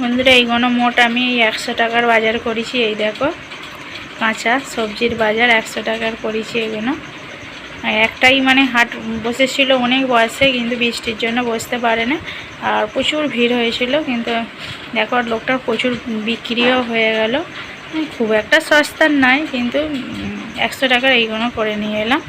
বন্ধুরা এইগুলো মোট আমি একশো টাকার বাজার করেছি, এই দেখো। কাঁচা সবজির বাজার, একশো টাকার করেছি এগুলো। একটাই মানে হাট বসেছিল অনেক বয়সে, কিন্তু বৃষ্টির জন্য বসতে পারে না। আর প্রচুর ভিড় হয়েছিল, কিন্তু দেখো লোকটার প্রচুর বিক্রিও হয়ে গেল। খুব একটা সস্তার নাই, কিন্তু একশো টাকার এইগুলো করে নিয়ে এলাম।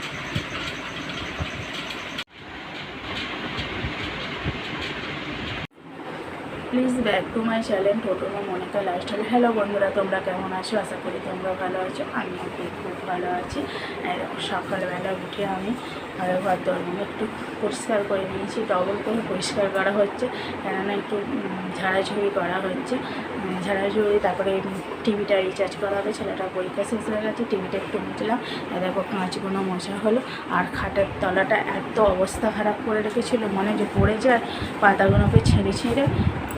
Please back to my channel টোটোমা Monika lifestyle hello বন্ধুরা, তোমরা কেমন আছো? আশা করি তোমরা ভালো আছো। আমিও খুব ভালো আছি। আর সকালবেলা উঠে আমি ঘর দরগুলো একটু পরিষ্কার করে নিয়েছি ডবল করে পরিষ্কার করা হচ্ছে। কেননা একটু ঝাড়াঝুড়ি করা হচ্ছে। ঝাড়াঝুড়ি, তারপরে টিভিটা রিচার্জ করা হবে। ছেলেটা পরীক্ষা শেষ হয়ে গেছে, টিভিটা একটু মুছলাম। দেখো, কাঁচগুলো মোছা হলো। আর খাটের তলাটা এত অবস্থা খারাপ করে রেখেছিল, মনে যে পড়ে যায় পাতাগুলোকে ছিঁড়ে ছিঁড়ে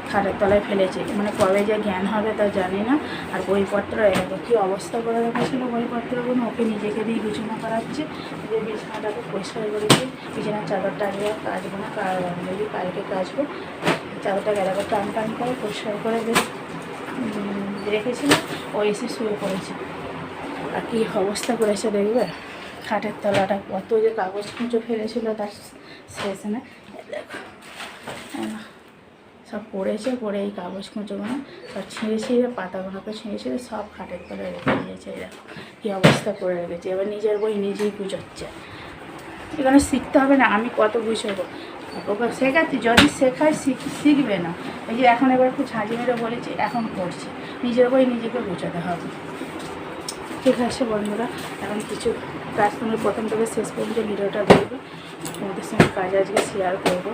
খাটের তলায় ফেলেছে। মানে কবে যে জ্ঞান হবে তা জানি না। আর বইপত্র এরকম কী অবস্থা করে রেখেছিল বইপত্রগুলো? ওকে নিজেকে দিয়ে বিছানা করাচ্ছে। যে বিছানাটাকে পরিষ্কার করেছি বিছানার চাদরটা আজকে কাচবো না যদি কালকে কাচবো। চাদরটা গেলাকে টান টান করে পরিষ্কার করে রেখেছিলাম ও এসে শুয়ে পড়েছে। আর কী অবস্থা করেছে দেখবে? খাটের তলাটা কত যে কাগজ কুঁচো ফেলেছিল তার শেষ না। দেখো। সব পড়েছে, পড়ে এই কাগজ কুঁচোগুলো সব ছিঁড়ে ছিঁড়ে পাতাগুলোকে ছিঁড়ে ছিঁড়ে সব খাটের তলায় রেখে দিয়েছে দেখো কী অবস্থা করে রেখেছে? এবার নিজের বই নিজেই গুছোচ্ছে। এখানে শিখতে হবে না, আমি কত বুঝব ওকে শেখাচ্ছি, যদি শেখায় শিখ শিখবে না। এই যে এখন এবার একটু ঝাঁঝি মেরে বলেছি, এখন করছি নিজের বই নিজেকে গুছোতে হবে। ঠিক আছে বন্ধুরা, এখন কিছু কাজ তুমি প্রথম থেকে শেষ পর্যন্ত ভিডিওটা দেখবে। তোমাদের সঙ্গে কাজ আজকে শেয়ার করব।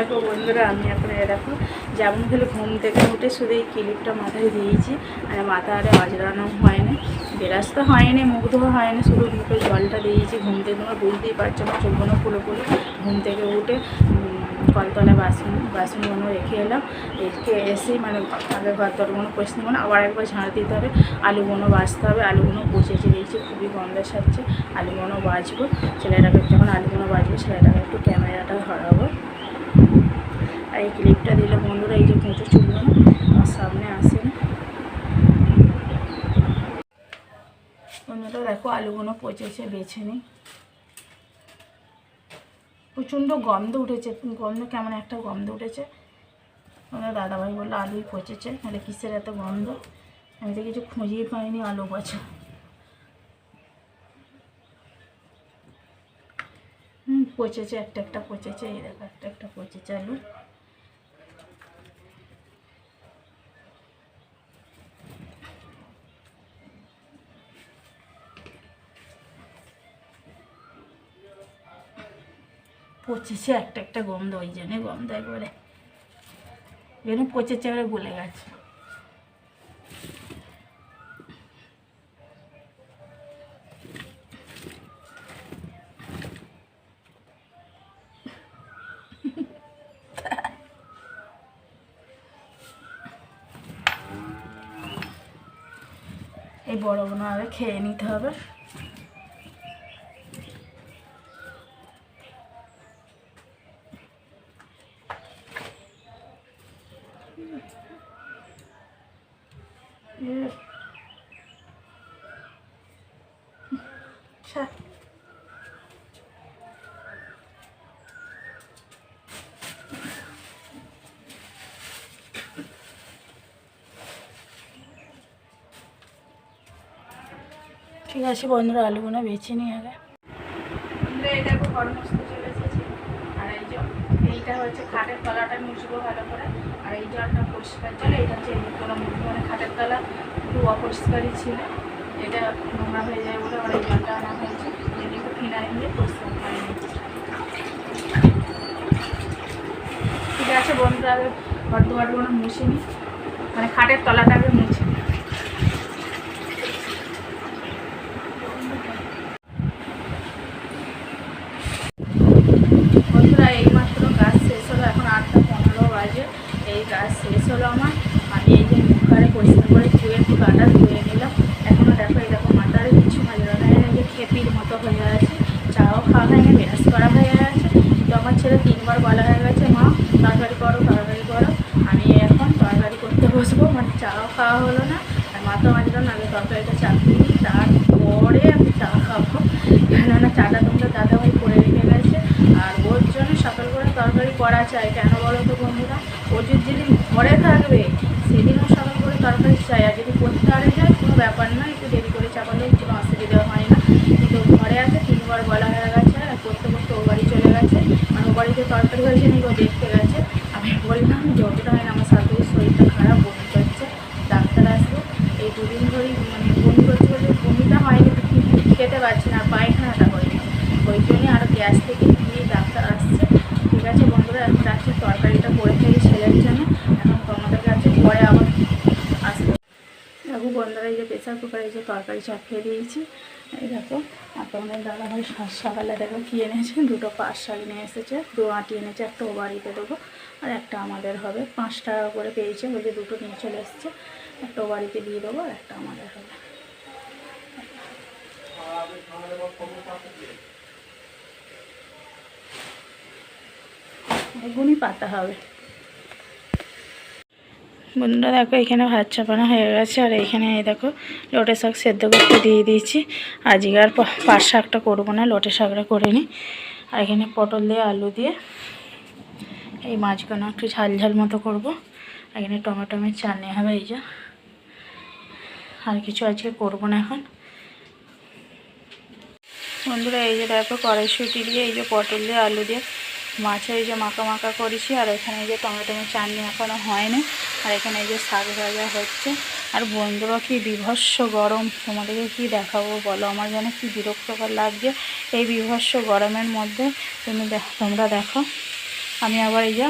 দেখো বন্ধুরা, আমি এখন এরকম যেমন খেলে ঘুম থেকে উঠে শুধু এই ক্লিপটা মাথায় দিয়েছি, আর মাথা আরে আজরানো হয়নি বেরাস তো হয়নি মুখ ধোয়া হয়নি, শুধু মুখে জলটা দিয়েছি, ঘুম থেকে তোমরা বুঝতেই পারছ আমার চোখগুলো পুরোপুরি ঘুম থেকে উঠে কলতলা বাসন বাসনগুলো রেখে এলাম, রেখে এসেই মানে আগে ঘর তরগুলো পরিষ্কার মানে আবার একবার ঝাড় দিতে হবে আলুগুলো বাছতে হবে আলুগুলো বুঝেছে দিয়েছি খুবই গন্ধ সারছে আলুগুলো বাজবো ছেলেটাকে যখন আলুগুলো বাজবো ছেলেটাকে একটু ক্যামেরাটা ধরাবো। এই ক্লিপটা দিলে বন্ধুরা এই যে কুঁচো চুলগুলো আমার সামনে আসে না বন্ধুরা দেখো, আলুগুলো পচেছে, বেছে নিই প্রচণ্ড গন্ধ উঠেছে গন্ধ কেমন একটা গন্ধ উঠেছে। আমাদের দাদাভাই বলল, আলুই পচেছে, তাহলে কিসের এত গন্ধ? আমি তো কিছু খুঁজেই পাইনি আলু পচা। হুম, পচেছে, একটা একটা পচেছে, এই দেখো, একটা একটা পচেছে আলু। পচেছে একটা একটা গন্ধ, ওই জন্যে গন্ধ একবারে। যেন পচেছে এবারে গলে গেছে। এই বড়গুলো আগে খেয়ে নিতে হবে। ঠিক আছে বন্ধুরা, আলুগুলো বেছে নিয়ে আগে চলে এসেছি। আর এই এইটা হচ্ছে খাটের তলাটা মুছবো ভালো করে। আর এই জলটা পরিষ্কার জল, এটা হচ্ছে কোনো মানে খাটের তলা একটু অপরিষ্কারই ছিল। এটা নোংরা হয়ে যায় বলে আমার এই জলটা আনা হয়েছে একটু ফিনাইল দিয়ে পরিষ্কার করে ঠিক আছে বন্ধুরা আগে ঘর দুয়ারগুলো মুছে নিই মানে খাটের তলাটা আগে মুছে নিই বন্ধুরা এইমাত্র গাছ শেষ হলো এখন আটটা পনেরো বাজে এই গাছ শেষ হলো আমার আমি এই যে মুখারে পরিষ্কার করে ধুয়ে একটু গাটা ধুয়ে নিলাম এখনও দেখো এই দেখো মাথারে কিছু মাজরা নেই এই যে খেপির মতো হয়ে আছে চাও খাওয়া হয়নি ব্রাশ করা হয়ে গেছে তো আমার ছেলে তিনবার বলা হয়ে গেছে মা তাড়াতাড়ি করো তাড়াতাড়ি করো আমি খাওয়া হলো না। আর মাথা মাজলাম আগে তরকারিটা চাপিয়ে দিই তারপরে আমি চা খাব। কেননা চাটা তোমরা দাদাভাই করে রেখে গেছে। আর ওর জন্য সকাল করে তরকারি করা চাই, কেন বলো তো বন্ধুরা? ও যদি যেদিন ঘরে থাকবে, সেদিনও সকাল করে তরকারি চাই। আর যদি করতে আরে যায়, কোনো ব্যাপার না, একটু দেরি করে চাপালেও কোনো অসুবিধা হয় না। কিন্তু ঘরে আছে, তিনবার বলা হয়ে গেছে, আর করতে করতে ও বাড়ি চলে গেছে। আর ও বাড়িতে তরকারি হয়েছে নাকি ও দেখতে গেছে। আমি বললাম, যতটা হয় না আমার শরীরটা খারাপ বমি করছে, ডাক্তার আসবে এই দুদিন ধরেই মানে বমি করছে বলে বমিটা হয়নি খেতে পারছি না, পায়খানাটা হয়নি। ওই জন্যই আরও গ্যাস থেকে গিয়ে ডাক্তার আসছে। ঠিক আছে বন্ধুরা, এখন রাখছি, তরকারিটা করে ফেলি ছেলের জন্য। এখন তোমাদের কাছে পরে আবার আসব। দেখো বন্ধুরা, এই যে প্রেসার কুকারে যে তরকারি চাপিয়ে দিয়েছি। এই দেখো, আর তোমাদের দাদা ভাই সকালে দেখো কি এনেছে? দুটো পাঁচ শাক নিয়ে এসেছে, দু আটি এনেছে, একটা ও বাড়িতে দেবো। আর একটা আমাদের হবে। পাঁচ টাকা করে পেয়েছে, বলছে দুটো নিয়ে চলে এসছে। একটা বাড়িতে দিয়ে দেবো আর একটা আমাদের হবে। এগুনই পাতা হবে। বন্ধুরা দেখো, এখানে ভাত চাপানো হয়ে গেছে। আর এখানে এই দেখো, লোটে শাক সেদ্ধ করতে দিয়ে দিয়েছি। আজকে আর পাট শাকটা করব না, লোটে শাকটা করে নিই। আর এখানে পটল দিয়ে আলু দিয়ে এই মাছগুলো একটু ঝাল ঝাল মতো করব। এখানে টমেটোমের চাটনি হবে, এই যে। আর কিছু আজকে করব না এখন। বন্ধুরা, এই যে দেখো, কড়াইশুটি দিয়ে, এই যে পটল দিয়ে, আলু দিয়ে মাছের এই যে মাখা মাখা করেছি। আর এখানে এই যে টমেটোমের চাটনি এখনও হয়নি। আর এখানে এই যে শাক ভাজা হচ্ছে। আর বন্ধুরা, কি বিভৎস গরম। তোমাদেরকে কি দেখাবো বলো? আমার যেন কি বিরক্তকর লাগছে। এই বিভৎস গরমের মধ্যে তুমি দেখ- তোমরা দেখো। আমি আবার এই যে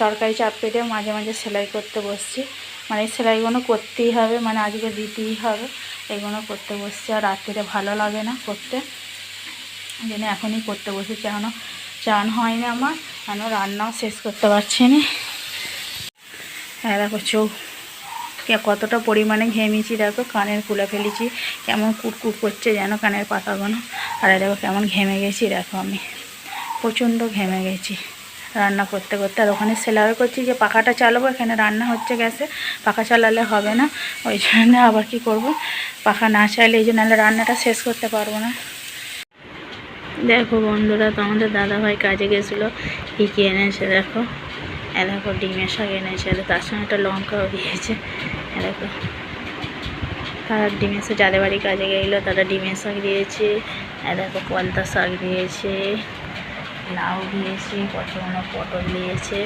তরকারি চাপ পেটে মাঝে মাঝে সেলাই করতে বসছি। মানে এই সেলাইগুলো করতেই হবে মানে আজকে দিতেই হবে, এগুলো করতে বসছি আর রাত্রিরে ভালো লাগে না করতে। জন্য এখনই করতে বসেছি এখনও চান হয়নি আমার এখনও রান্নাও শেষ করতে পারছি না। হ্যাঁ দেখো চোখ কতটা পরিমাণে ঘেমেছি দেখো, কানের খুলে ফেলেছি, কেমন কুটকুট করছে যেন কানের পাতাগুলো। আর দেখো কেমন ঘেমে গেছি, দেখো আমি, প্রচণ্ড ঘেমে গেছি। রান্না করতে করতে। আর ওখানে সেলাই করছি যে পাখাটা চালাবো, এখানে রান্না হচ্ছে গ্যাসে, পাখা চালালে হবে না। ওই জন্য আবার কি করব? পাখা না চাইলে এই জন্য রান্নাটা শেষ করতে পারব না। দেখো বন্ধুরা, তো আমাদের দাদাভাই কাজে গেছিল, কী কী এনেছে দেখো দেখো ডিমের শাক এনেছে তার সঙ্গে একটা লঙ্কাও দিয়েছে। দেখো। তারা ডিমের শাক যাদের বাড়ি কাজে গেলো তারা ডিমের শাক দিয়েছে। দেখো পলতা শাক দিয়েছে। লাউ দিয়েছে কত পটল দিয়েছে।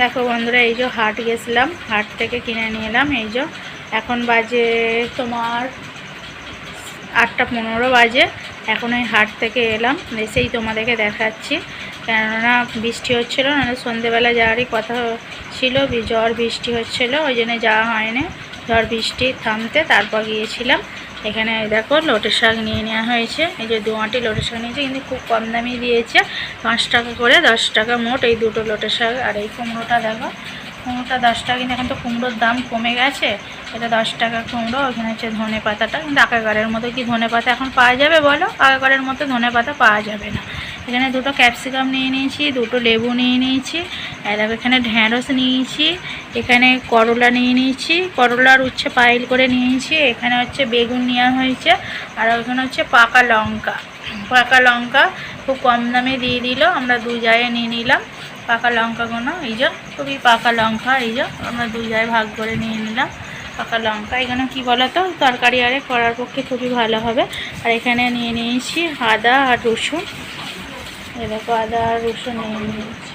দেখো বন্ধুরা, এই যে হাট গেছিলাম, হাট থেকে কিনে নিয়ে এলাম, এই যে এখন বাজে তোমার আটটা পনেরো বাজে, এখন এই হাট থেকে এলাম, এসেই তোমাদেরকে দেখাচ্ছি। কেননা বৃষ্টি হচ্ছিল, নাহলে সন্ধেবেলা যাওয়ারই কথা ছিল, ঝড় বৃষ্টি হচ্ছিল, ওই জন্য যাওয়া হয়নি। ঝড় বৃষ্টি থামতে তারপর গিয়েছিলাম। এখানে দেখো লোটের শাক নিয়ে নেওয়া হয়েছে। এই যে দু আঁটি লোটের শাক নিয়েছে, কিন্তু খুব কম দামি দিয়েছে। পাঁচ টাকা করে, দশ টাকা মোট এই দুটো লোটের শাক। আর এই কুমড়োটা দেখো কুমড়োটা দশ টাকা, কিন্তু এখন তো কুমড়োর দাম কমে গেছে। এটা দশ টাকা কুমড়ো, ওখানে হচ্ছে ধনে পাতাটা। কিন্তু আকাগারের মতো কি ধনে পাতা এখন পাওয়া যাবে বলো? আকাগারের মতো ধনে পাতা পাওয়া যাবে না। এখানে দুটো ক্যাপসিকাম নিয়ে নিয়েছি, দুটো লেবু নিয়ে নিয়েছি, আর এখানে ঢ্যাঁড়স নিয়েছি, এখানে করলা নিয়ে নিয়েছি, করলার উচ্ছে পাইল করে নিয়েছি, এখানে হচ্ছে বেগুন নেওয়া হয়েছে, আর ওখানে হচ্ছে পাকা লঙ্কা। পাকা লঙ্কা খুব কম দামে দিয়ে দিল, আমরা দু জায়গায় নিয়ে নিলাম। পাকা লঙ্কাগুলো এই যে খুবই পাকা লঙ্কা, এই যে আমরা দুই জায়গায় ভাগ করে নিয়ে নিলাম পাকা লঙ্কা। এখানে কি বলো তো তরকারি আরে করার পক্ষে খুবই ভালো হবে। আর এখানে নিয়ে নিয়েছি আদা আর রসুন। এ দেখো, আদা আর রসুন নিয়ে নিয়েছি।